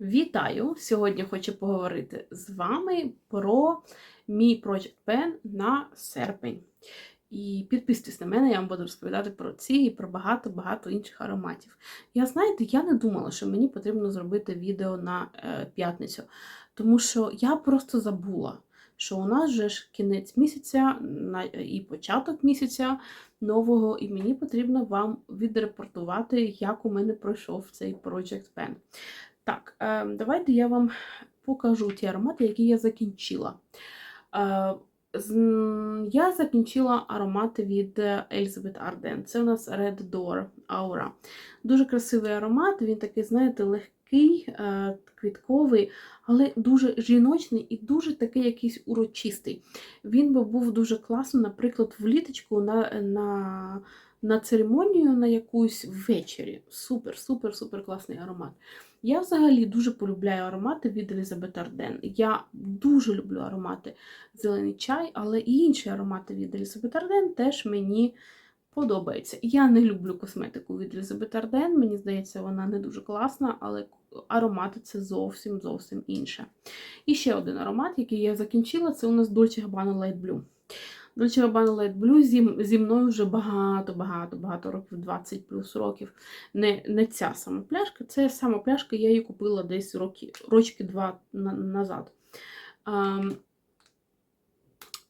Вітаю! Сьогодні хочу поговорити з вами про мій Project Pen на серпень. І підписуйтесь на мене, я вам буду розповідати про ці і про багато-багато інших ароматів. Я знаєте, я не думала, що мені потрібно зробити відео на е, п'ятницю, тому що я просто забула, що у нас же ж кінець місяця і початок місяця нового, і мені потрібно вам відрепортувати, як у мене пройшов цей Project Pen. Так, е, давайте я вам покажу ті аромати, які я закінчила. Е, Я закінчила аромати від Elizabeth Arden. Це у нас Red Door Aura. Дуже красивий аромат, він такий, знаєте, легкий, е, квітковий, але дуже жіночний і дуже такий якийсь урочистий. Він би був дуже класно, наприклад, в літочку на, на, на церемонію на якусь ввечері. Супер, супер, супер класний аромат. Я взагалі дуже полюбляю аромати від Elizabeth Arden. Я дуже люблю аромати зелений чай, але і інші аромати від Elizabeth Arden теж мені подобаються. Я не люблю косметику від Elizabeth Arden, мені здається, вона не дуже класна, але аромати це зовсім зовсім інше. І ще один аромат, який я закінчила, це у нас Dolce Gabbana Light Blue. Dolce Gabbana Light Blue зі, зі мною вже багато-багато-багато років, 20 плюс років. Не, не ця сама пляшка, це сама пляшка, я її купила десь роки, рочки два на, назад. А,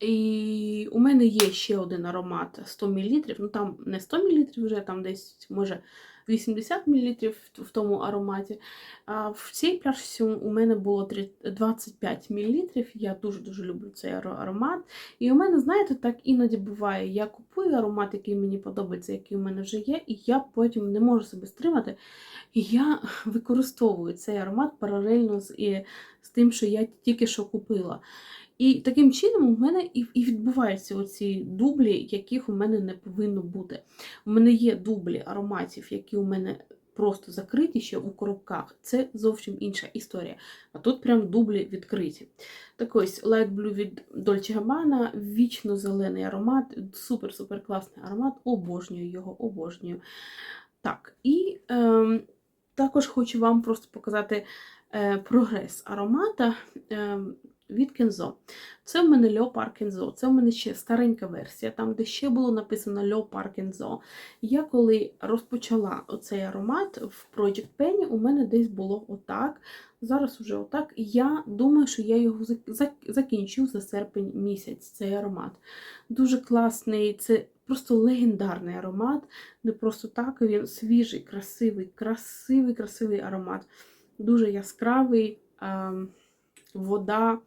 і у мене є ще один аромат 100 мл. Ну там не 100 мл, вже там десь, може, 80 мл в тому ароматі. А в цій пляшці у мене було 25 мл. Я дуже-дуже люблю цей аромат. І у мене, знаєте, так іноді буває, я купую аромат, який мені подобається, який у мене вже є, і я потім не можу себе стримати. І я використовую цей аромат паралельно з, з тим, що я тільки що купила. І таким чином у мене і, відбуваються оці дублі, яких у мене не повинно бути. У мене є дублі ароматів, які у мене просто закриті ще у коробках. Це зовсім інша історія. А тут прям дублі відкриті. Так ось Light Blue від Dolce Gabbana, вічно зелений аромат, супер-супер класний аромат. Обожнюю його, обожнюю. Так, і ем, також хочу вам просто показати е, прогрес аромата. ем, від Кензо. Це в мене Leopard Кензо. Це в мене ще старенька версія, там, де ще було написано Leopard Кензо. Я коли розпочала оцей аромат в Project Penny, у мене десь було отак. Зараз уже отак. Я думаю, що я його зак- зак- закінчу за серпень місяць, цей аромат. Дуже класний, це просто легендарний аромат. Не просто так, він свіжий, красивий, красивий, красивий аромат. Дуже яскравий. ем, Вода,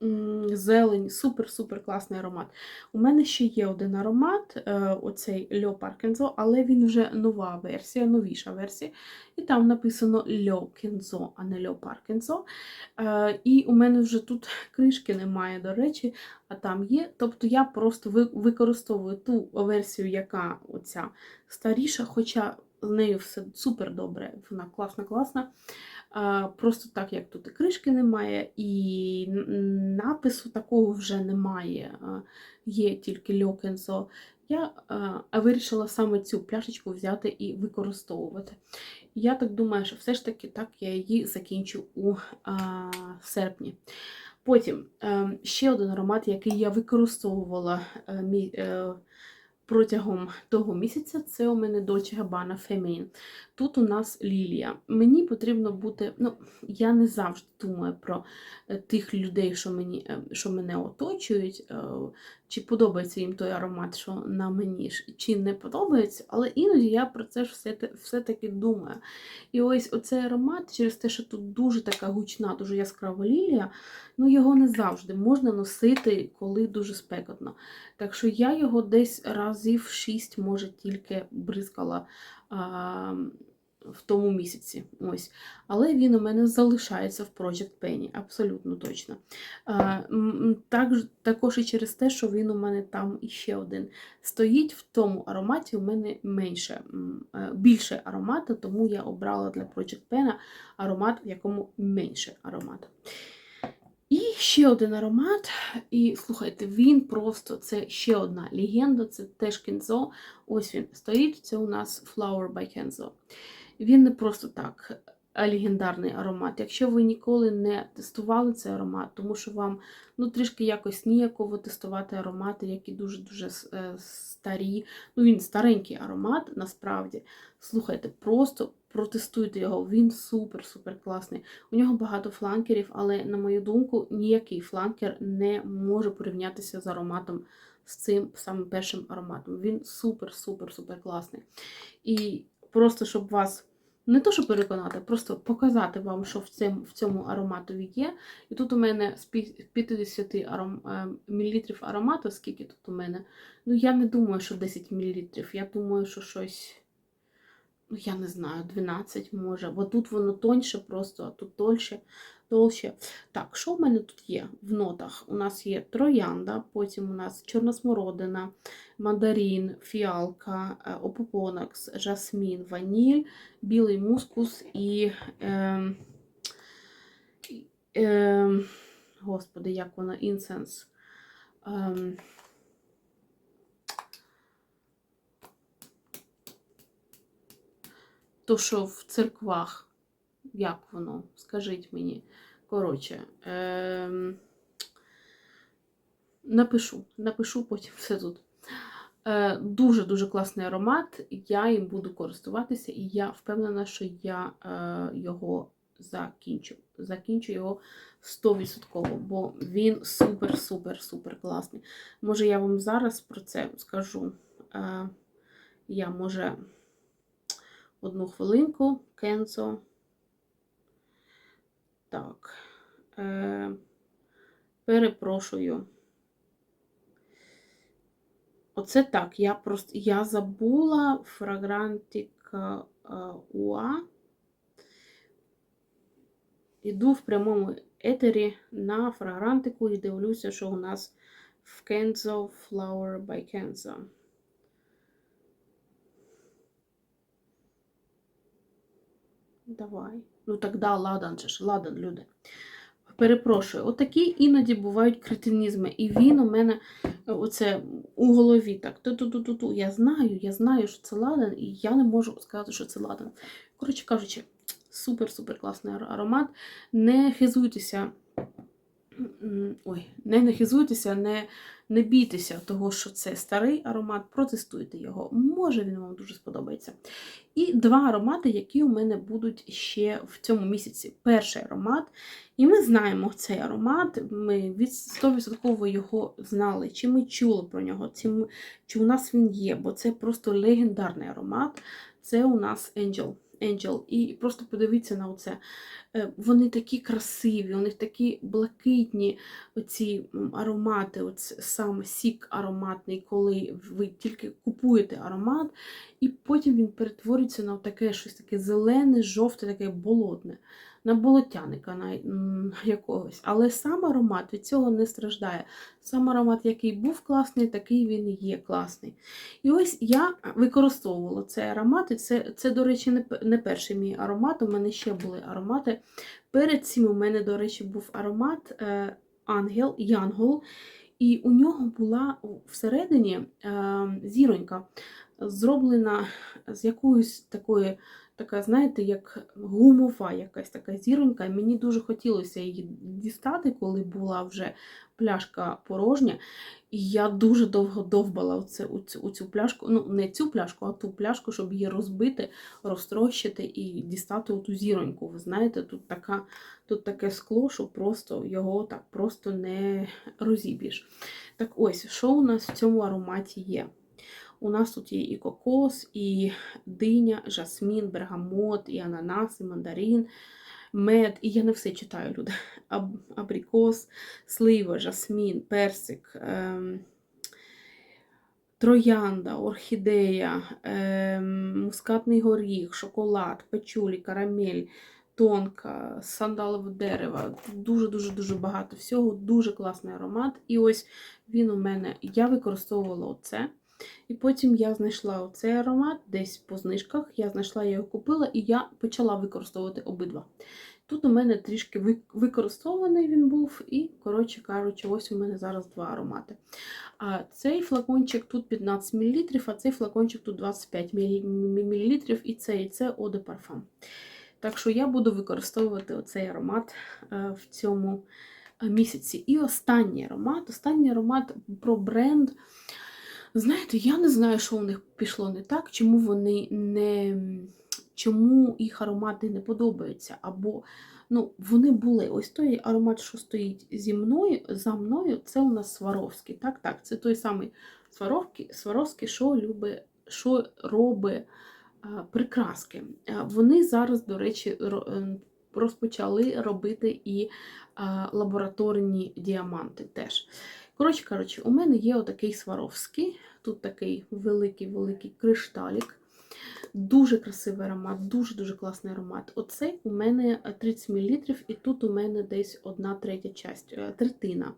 зелень, супер-супер класний аромат. У мене ще є один аромат, е, оцей Льо Паркензо, але він вже нова версія, новіша версія. І там написано Льо Кензо, а не Льо Паркензо. Е, І у мене вже тут кришки немає, до речі, а там є. Тобто я просто використовую ту версію, яка оця старіша, хоча з нею все супер добре, вона класна-класна. Просто так, як тут і кришки немає, і напису такого вже немає. Є тільки льокензо. Я вирішила саме цю пляшечку взяти і використовувати. Я так думаю, що все ж таки так я її закінчу у серпні. Потім е, ще один аромат, який я використовувала е, мі- е, протягом того місяця, це у мене Dolce Gabbana Feminine. Тут у нас лілія. Мені потрібно бути, ну, я не завжди думаю про е, тих людей, що, мені, е, що мене оточують, е, чи подобається їм той аромат, що на мені, чи не подобається, але іноді я про це ж все- все-таки думаю. І ось оцей аромат, через те, що тут дуже така гучна, дуже яскрава лілія, ну його не завжди можна носити, коли дуже спекотно. Так що я його десь разів шість, може, тільки бризкала а, в тому місяці. Ось. Але він у мене залишається в Project Penny, абсолютно точно. А, так, також і через те, що він у мене там іще один стоїть, в тому ароматі у мене менше, е, більше аромату, тому я обрала для Project Pen аромат, в якому менше аромату. Ще один аромат. І слухайте, він просто це ще одна легенда, це теж кензо. Ось він стоїть. Це у нас Flower by Kenzo. Він не просто так легендарний аромат. Якщо ви ніколи не тестували цей аромат, тому що вам ну, трішки якось ніяково тестувати аромати, які дуже-дуже е, старі. Ну, він старенький аромат, насправді. Слухайте, просто протестуйте його, він супер-супер класний. У нього багато фланкерів, але, на мою думку, ніякий фланкер не може порівнятися з ароматом. З цим самим першим ароматом. Він супер-супер-супер класний. І просто щоб вас не то, щоб переконати, просто показати вам, що в цьому, в цьому ароматові є. І тут у мене з 50 аром, мл аромату, скільки тут у мене. Ну, я не думаю, що 10 мл. Я думаю, що щось. Ну, я не знаю, 12 може, бо тут воно тоньше просто, а тут тольше, толще. Так, що в мене тут є в нотах? У нас є троянда, потім у нас чорна смородина, мандарин, фіалка, е, жасмін, ваніль, білий мускус і. Е, е, Господи, як воно, інсенс. Е, то, що в церквах, як воно, скажіть мені. Коротше, е, напишу, напишу потім все тут. Е, Дуже-дуже класний аромат, я їм буду користуватися, і я впевнена, що я е, його закінчу. Закінчу його 100%, бо він супер-супер-супер класний. Може, я вам зараз про це скажу. Е, Я може. Одну хвилинку, кенцо. Так, е, перепрошую. Оце так, я просто я забула фрагрантик е, УА. Іду в прямому етері на фрагрантику і дивлюся, що у нас в Kenzo Flower by Kenzo. Давай. Ну так да, ладан же ж, ладан, люди. Перепрошую, отакі іноді бувають кретинізми. І він у мене оце у голові так. Ту-ту-ту-ту-ту. Я знаю, я знаю, що це ладан, і я не можу сказати, що це ладан. Коротше кажучи, супер-супер класний аромат. Не хизуйтеся. Ой, не не хизуйтеся, не не бійтеся того, що це старий аромат, протестуйте його. Може він вам дуже сподобається. І два аромати, які у мене будуть ще в цьому місяці. Перший аромат, і ми знаємо цей аромат, ми від 100% його знали, чи ми чули про нього, чи, у нас він є, бо це просто легендарний аромат. Це у нас Angel. Angel. І просто подивіться на це. Вони такі красиві, у них такі блакитні оці аромати, оце саме сік ароматний, коли ви тільки купуєте аромат, і потім він перетворюється на таке щось таке зелене, жовте, таке болотне на болотяника на якогось. Але сам аромат від цього не страждає. Сам аромат, який був класний, такий він і є класний. І ось я використовувала цей аромат, і це, це до речі, не, не перший мій аромат. У мене ще були аромати. Перед цим у мене, до речі, був аромат е, Ангел, Янгол. І у нього була всередині е, зіронька, зроблена з якоюсь такої така, знаєте, як гумова якась така зіронька. Мені дуже хотілося її дістати, коли була вже пляшка порожня. І я дуже довго довбала оце, оцю, оцю пляшку, ну, не цю пляшку, а ту пляшку, щоб її розбити, розтрощити і дістати оту зіроньку. Ви знаєте, тут така, тут таке скло, що просто його так просто не розіб'єш. Так ось, що у нас в цьому ароматі є? У нас тут є і кокос, і диня, жасмін, бергамот, і ананас, і мандарин, мед. І я не все читаю, люди. Абрикос, слива, жасмін, персик, ем, троянда, орхідея, ем, мускатний горіх, шоколад, печулі, карамель. Тонка, сандалове дерево, дуже-дуже дуже багато всього, дуже класний аромат. І ось він у мене, я використовувала оце. І потім я знайшла цей аромат десь по знижках. Я знайшла я його купила і я почала використовувати обидва. Тут у мене трішки використований він був, і, коротше кажучи, ось у мене зараз два аромати. А Цей флакончик тут 15 мл, а цей флакончик тут 25 мл, і це і це de Parfum. Так що я буду використовувати оцей аромат е, в цьому е, місяці. І останній аромат. Останній аромат про бренд. Знаєте, я не знаю, що у них пішло не так, чому вони не. Чому їх аромати не подобаються. Або ну, вони були. Ось той аромат, що стоїть зі мною, за мною, це у нас Сваровський. Так, так, це той самий Сваровський, Сваровський що любить, що робить прикраски. Вони зараз, до речі, е, розпочали робити і лабораторні діаманти теж. Коротше кажучи, у мене є отакий Сваровський, тут такий великий-великий кришталік. Дуже красивий аромат, дуже-дуже класний аромат. Оцей у мене 30 мл, і тут у мене десь одна третя часть, е, третина.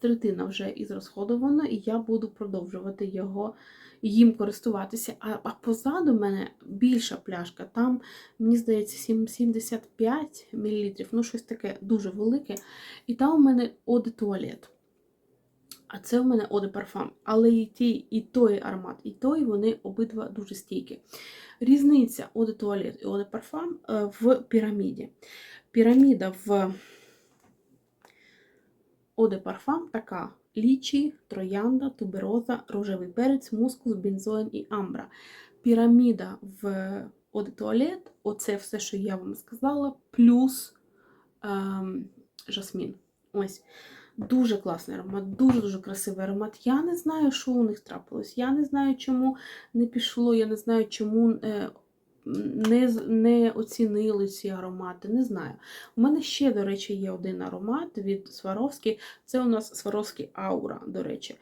Третина вже ізрасходована, і я буду продовжувати його їм користуватися. А, а позаду мене більша пляшка. Там, мені здається, сім- 75 мл, ну щось таке дуже велике. І там у мене оде туалет. А це у мене оде парфам. Але і ті, і той аромат, і той вони обидва дуже стійкі. Різниця оде туалет і оде парфам е, в піраміді. Піраміда в оде парфам така: лічі, троянда, тубероза, рожевий перець, мускус, бензоїн і амбра. Піраміда в туалет, оце все, що я вам сказала, плюс ем, жасмін. Ось. Дуже класний аромат, дуже-дуже красивий аромат. Я не знаю, що у них трапилось. Я не знаю, чому не пішло, я не знаю, чому е, не, не оцінили ці аромати. Не знаю. У мене ще, до речі, є один аромат від Сваровський. Це у нас Сваровський Аура, до речі.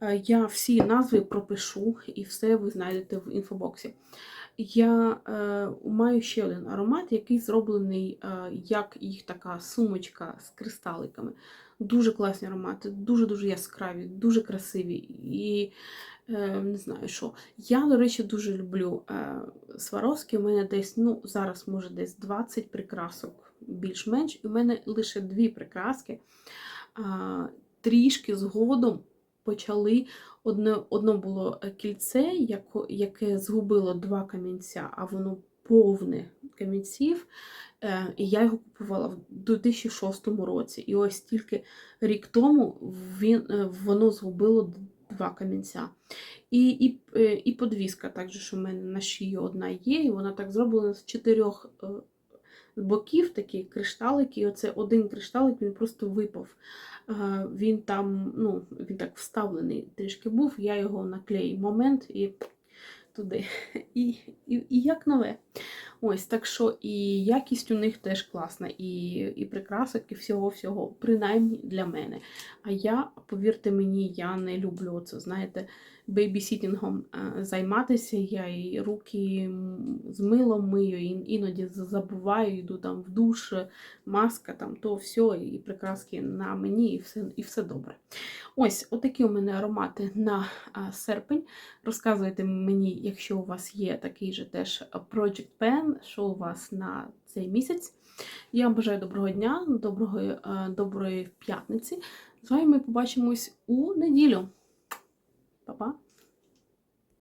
Е, Я всі назви пропишу і все ви знайдете в інфобоксі. Я е, маю ще один аромат, який зроблений е, як їх така сумочка з кристаликами. Дуже класні аромати, дуже-дуже яскраві, дуже красиві. І е, не знаю що. Я, до речі, дуже люблю е, Сваровський. У мене десь, ну, зараз, може, десь 20 прикрасок більш-менш. І у мене лише дві прикраски. А, трішки згодом почали. Одне, одно було е, кільце, яке згубило два камінця, а воно повне камінців. Е, і я його купувала в 2006 році. І ось тільки рік тому він, е, воно згубило два камінця. І, і, е, і подвіска, також, що в мене на шиї одна є, і вона так зроблена з чотирьох боків, такі кришталики. І оце один кришталик він просто випав. Він там, ну, він так вставлений трішки був, я його наклеїв момент і туди. І, і, і як нове. Ось, так що і якість у них теж класна, і, і прикрасок, і всього-всього, принаймні для мене. А я, повірте мені, я не люблю це, знаєте, бейбісітінгом е, займатися. Я і руки з милом мию, і іноді забуваю, йду там в душ, маска, там то все, і прикраски на мені, і все, і все добре. Ось, отакі у мене аромати на серпень. Розказуйте мені, якщо у вас є такий же теж Project Pen, що у вас на цей місяць. Я вам бажаю доброго дня, доброго, е, доброї п'ятниці. З вами ми побачимось у неділю. Pa, pa.